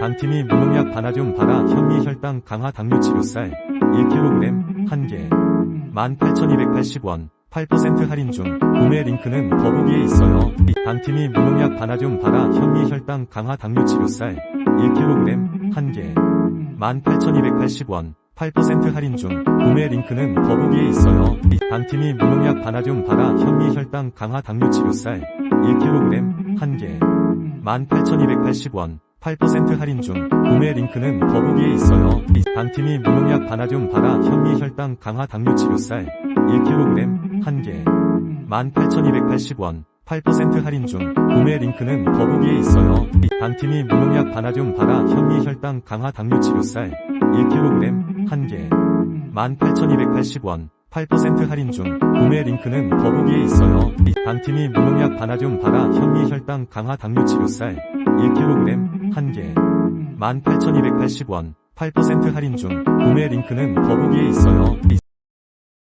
당팀이 무농약 바나듐 바라 현미 혈당 강화 당뇨 치료쌀 1kg 1개 18,280원 8% 할인 중 구매 링크는 더보기에 있어요. 당팀이 무농약 바나듐 바라 현미 혈당 강화 당뇨 치료쌀 1kg 1개 18,280원 8% 할인 중 구매 링크는 더보기에 있어요. 당팀이 무농약 바나듐 바라 현미 혈당 강화 당뇨 치료쌀 1kg 1개 18,280원 8% 할인 중 구매 링크는 더보기에 있어요. 당팀이 무농약 바나듐 바라 현미 혈당 강화 당뇨 치료쌀 1kg 1개 18,280원 8% 할인 중 구매 링크는 더보기에 있어요. 당팀이 무농약 바나듐 바라 현미 혈당 강화 당뇨 치료쌀 1kg 1개 18,280원 8% 할인 중 구매 링크는 더보기에 있어요. 당팀이 무농약 바나듐 바라 현미 혈당 강화 당뇨 치료쌀 1kg 1개 18,280원 8% 할인 중 구매 링크는 더보기에 있어요.